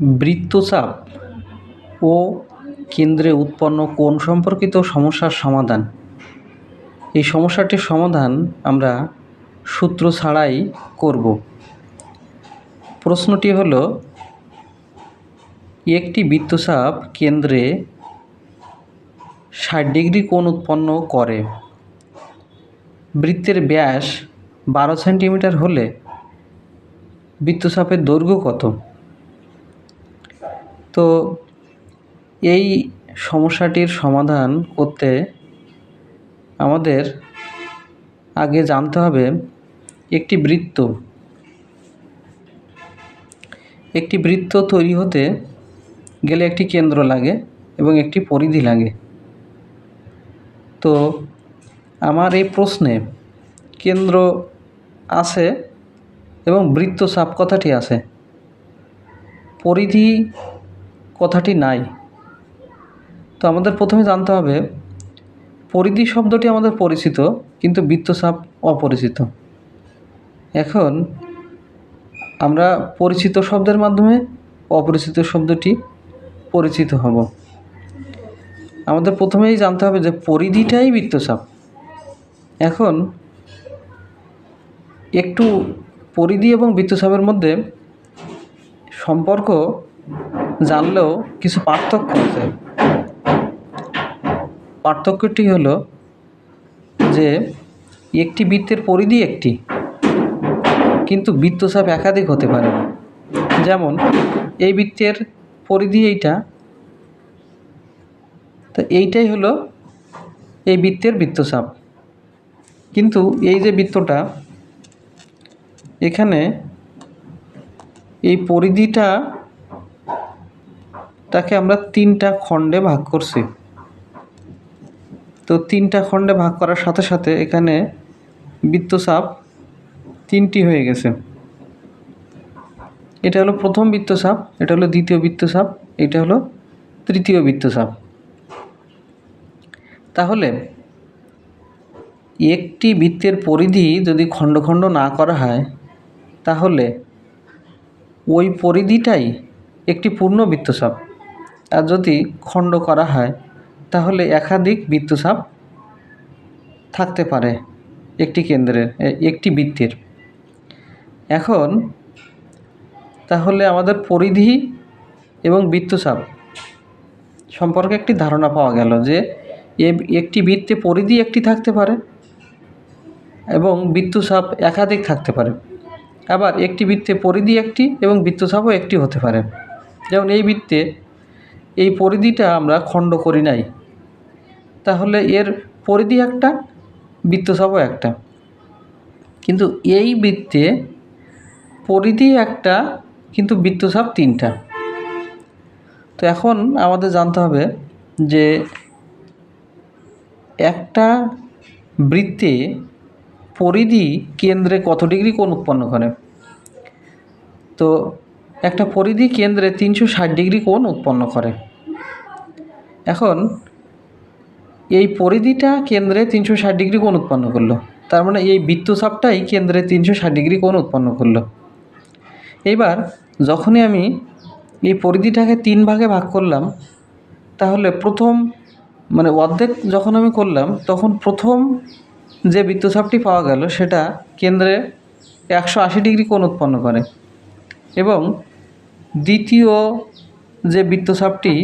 বৃত্তচাপ ও কেন্দ্রে উৎপন্ন কোণ সম্পর্কিত সমস্যার সমাধান। এই সমস্যাটির সমাধান আমরা সূত্র ছাড়াই করব। প্রশ্নটি হলো, একটি বৃত্তচাপ কেন্দ্রে ষাট ডিগ্রি কোণ উৎপন্ন করে। বৃত্তের ব্যাস বারো সেন্টিমিটার হলে বৃত্তচাপের দৈর্ঘ্য কত? তো এই সমস্যাটির সমাধান করতে আমাদের আগে জানতে হবে একটি বৃত্ত। একটি বৃত্ত তৈরি হতে গেলে একটি কেন্দ্র লাগে এবং একটি পরিধি লাগে। তো আমার এই প্রশ্নে কেন্দ্র আছে এবং বৃত্তচাপ কথাটি আছে। পরিধি কথাটি নাই। তো আমাদের প্রথমে জানতে হবে, পরিধি শব্দটি আমাদের পরিচিত, কিন্তু বৃত্তচাপ অপরিচিত। এখন আমরা পরিচিত শব্দের মাধ্যমে অপরিচিত শব্দটি পরিচিত হব। আমাদের প্রথমেই জানতে হবে যে পরিধিটাই বৃত্তচাপ এখন একটু পরিধি এবং বৃত্তচাপের মধ্যে সম্পর্ক জানলেও কিছু পার্থক্য আছে। পার্থক্যটি হলো যে একটি বৃত্তের পরিধি একটি, কিন্তু বৃত্তচাপ একাধিক হতে পারে যেমন, এই বৃত্তের পরিধি এইটা, তো এইটাই হলো এই বৃত্তের বৃত্তচাপ কিন্তু এই যে বৃত্তটা এখানে এই পরিধিটা তাকে আমরা তিনটা খণ্ডে ভাগ করছি। তো তিনটা খণ্ডে ভাগ করার সাথে সাথে এখানে বৃত্তচাপ তিনটি হয়ে গেছে। এটা হলো প্রথম বৃত্তচাপ, এটা হলো দ্বিতীয় বৃত্তচাপ, এটা হলো তৃতীয় বৃত্তচাপ। তাহলে একটি বৃত্তের পরিধি যদি খণ্ড খণ্ড না করা হয় তাহলে ওই পরিধিটাই একটি পূর্ণ বৃত্তচাপ আর যদি খণ্ড করা হয়, তাহলে একাধিক বৃত্তচাপ থাকতে পারে একটি কেন্দ্রের একটি বৃত্তের। এখন তাহলে আমাদের পরিধি এবং বৃত্তচাপ সম্পর্কে একটি ধারণা পাওয়া গেল যে এ- একটি বৃত্তে পরিধি একটি থাকতে পারে এবং বৃত্তচাপ একাধিক থাকতে পারে। আবার একটি বৃত্তে পরিধি একটি এবং বৃত্তচাপও একটি হতে পারে। যেমন এই বৃত্তে এই পরিধিটা আমরা খণ্ড করি নাই। তাহলে এর পরিধি একটা বৃত্তচাপও একটা। কিন্তু এই বৃত্তে পরিধি একটা, কিন্তু বৃত্তচাপ তিনটা। তো এখন আমাদের জানতে হবে যে একটা বৃত্তে পরিধি কেন্দ্রে কত ডিগ্রি কোণ উৎপন্ন করে? তো একটা পরিধি কেন্দ্রে তিনশো ষাট ডিগ্রি কোণ উৎপন্ন করে। এখন এই পরিধিটা কেন্দ্রে তিনশো ষাট ডিগ্রি কোণ উৎপন্ন করল। তার মানে এই বৃত্তচাপটাই কেন্দ্রে তিনশো ষাট ডিগ্রি কোণ উৎপন্ন করল। এইবার যখনই আমি এই পরিধিটাকে তিন ভাগে ভাগ করলাম, তাহলে প্রথম মানে অর্ধেক যখন আমি করলাম, তখন প্রথম যে বৃত্তচাপটি পাওয়া গেল সেটা কেন্দ্রে একশো আশি ডিগ্রি কোণ উৎপন্ন করে এবং দ্বিতীয় যে বৃত্তচাপটি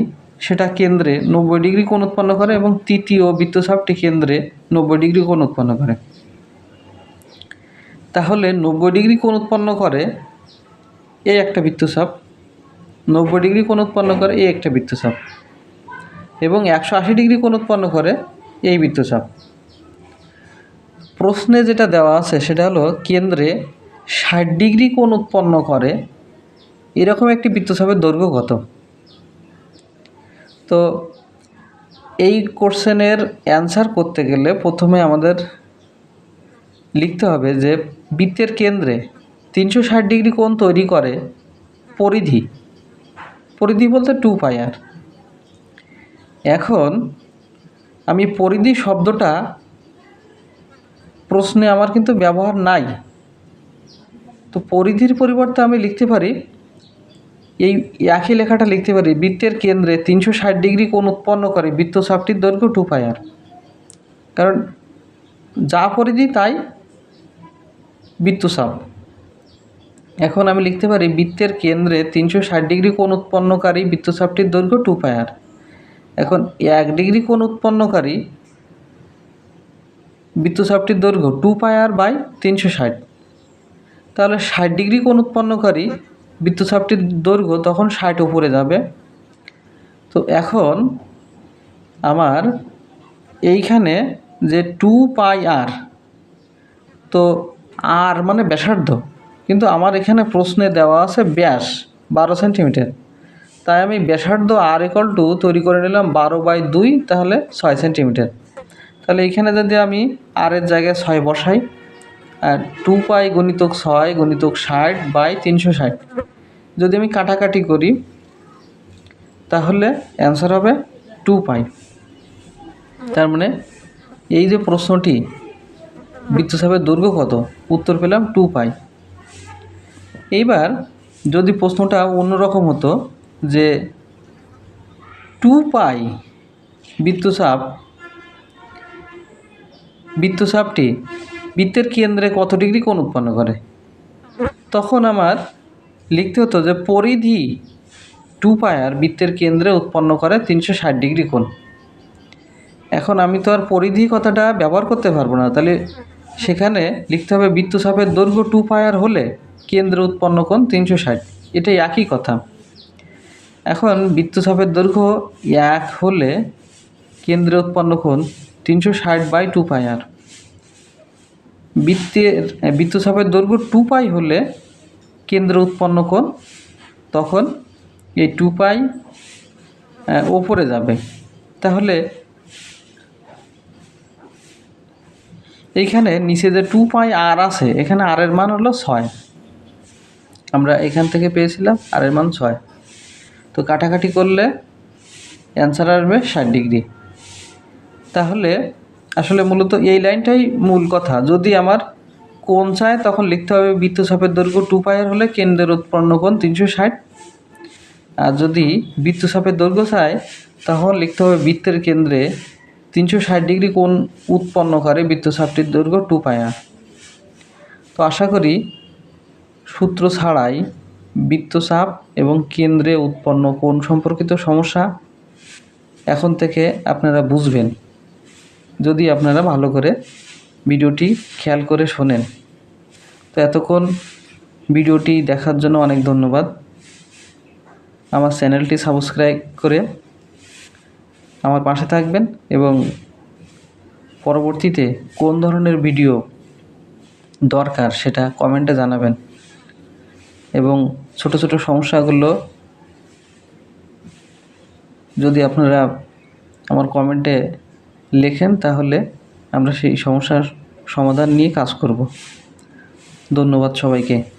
সেটা কেন্দ্রে নব্বই ডিগ্রি কোণ উৎপন্ন করে এবং তৃতীয় বৃত্তচাপটি কেন্দ্রে নব্বই ডিগ্রি কোণ উৎপন্ন করে। তাহলে নব্বই ডিগ্রি কোণ উৎপন্ন করে এই একটা বৃত্তচাপ, নব্বই ডিগ্রি কোণ উৎপন্ন করে এই একটা বৃত্তচাপ এবং একশো আশি ডিগ্রি কোণ উৎপন্ন করে এই বৃত্তচাপ। প্রশ্নে যেটা দেওয়া আছে সেটা হলো, কেন্দ্রে ষাট ডিগ্রি কোণ উৎপন্ন করে, এরকম একটি বৃত্তচাপের দৈর্ঘ্য কত? তো এই কোশ্চেনের অ্যান্সার করতে গেলে প্রথমে আমাদের লিখতে হবে যে, বৃত্তের কেন্দ্রে তিনশো ষাট ডিগ্রি কোণ তৈরি করে পরিধি। পরিধি বলতে টু পাই আর। এখন আমি পরিধি শব্দটা প্রশ্নে আমার কিন্তু ব্যবহার নাই। তো পরিধির পরিবর্তে আমি লিখতে পারি, এই একই লেখাটা লিখতে পারি, বৃত্তের কেন্দ্রে তিনশো ষাট ডিগ্রি কোণ উৎপন্ন করে বৃত্তচাপটির দৈর্ঘ্য টু আর কারণ যা পরিধি তাই বৃত্তচাপ। এখন আমি লিখতে পারি, বৃত্তের কেন্দ্রে তিনশো ষাট ডিগ্রি কোণ উৎপন্নকারী বৃত্তচাপটির দৈর্ঘ্য টু আর এখন এক ডিগ্রি কোণ উৎপন্নকারী বৃত্তচাপটির দৈর্ঘ্য টু পাই আর বাই তিনশো ষাট। তাহলে ষাট ডিগ্রি কোণ উৎপন্নকারী বৃত্তচাপটির দৈর্ঘ্য তখন ষাট উপরে যাবে। তো এখন আমার এইখানে যে টু পাই আর তো আর মানে ব্যাসার্ধ, কিন্তু আমার এখানে প্রশ্নে দেওয়া আছে ব্যাস বারো সেন্টিমিটার। তাই আমি ব্যাসার্ধ আর ইকল টু তৈরি করে নিলাম বারো বাই দুই, তাহলে ছয় সেন্টিমিটার। তাহলে এখানে যদি আমি আর এর জায়গায় ছয় বসাই টু পাই গণিতক ছয় গণিতক ষাট বাই তিনশো ষাট। যদি আমি কাটাকাটি করি, তাহলে অ্যান্সার হবে টু পাই তার মানে এই যে প্রশ্নটি, বৃত্তচাপের দৈর্ঘ্য কত? উত্তর পেলাম টু পাই এইবার যদি প্রশ্নটা অন্যরকম হতো যে টু পাই বৃত্তচাপ বৃত্তচাপটি বৃত্তের কেন্দ্রে কত ডিগ্রি কোণ উৎপন্ন করে? তখন আমার লিখতে হতো যে পরিধি টু পায়ার বৃত্তের কেন্দ্রে উৎপন্ন করে তিনশো ষাট ডিগ্রি কোণ। এখন আমি তো আর পরিধি কথাটা ব্যবহার করতে পারব না। তাহলে সেখানে লিখতে হবে বৃত্তচাপের দৈর্ঘ্য টু পায়ার হলে কেন্দ্রে উৎপন্ন কোণ তিনশো ষাট। এটাই একই কথা। এখন বৃত্তচাপের দৈর্ঘ্য এক হলে কেন্দ্রে উৎপন্ন কোণ তিনশো ষাট বাই টু পাই আর। বৃত্তের বৃত্তচাপের দৈর্ঘ্য টু পাই হলে কেন্দ্রে উৎপন্ন কোণ তখন এই টু পাই ওপরে যাবে। তাহলে এইখানে নিচে যে টু পাই আর আছে, এখানে আর এর মান হলো ছয়। আমরা এখান থেকে পেয়েছিলাম আর এর মান ছয়। তো কাটাকাটি করলে অ্যান্সার আসবে ষাট ডিগ্রি। তাহলে আসলে মূলত এই লাইনটাই মূল কথা। যদি আমার কোণ চায়, তখন লিখতে হবে বৃত্তচাপের দৈর্ঘ্য টু পায়ের হলে কেন্দ্রের উৎপন্ন কোণ তিনশো ষাট। আর যদি বৃত্তচাপের দৈর্ঘ্য চায়, তখন লিখতে হবে বৃত্তের কেন্দ্রে তিনশো ষাট ডিগ্রি কোণ উৎপন্ন করে বৃত্তচাপটির দৈর্ঘ্য টু পায়া তো আশা করি সূত্র ছাড়াই বৃত্তচাপ এবং কেন্দ্রে উৎপন্ন কোণ সম্পর্কিত সমস্যা এখন থেকে আপনারা বুঝবেন। যদি আপনারা ভালো করে ভিডিওটি খেয়াল করে শোনেন। তো এতক্ষণ ভিডিওটি দেখার জন্য অনেক ধন্যবাদ। আমার চ্যানেলটি সাবস্ক্রাইব করে আমার পাশে থাকবেন এবং পরবর্তীতে কোন ধরনের ভিডিও দরকার সেটা কমেন্টে জানাবেন। এবং ছোট ছোট সমস্যাগুলো যদি আপনারা আমার কমেন্টে লেখেন তাহলে আমরা সেই সমস্যার সমাধান নিয়ে কাজ করব। ধন্যবাদ সবাইকে।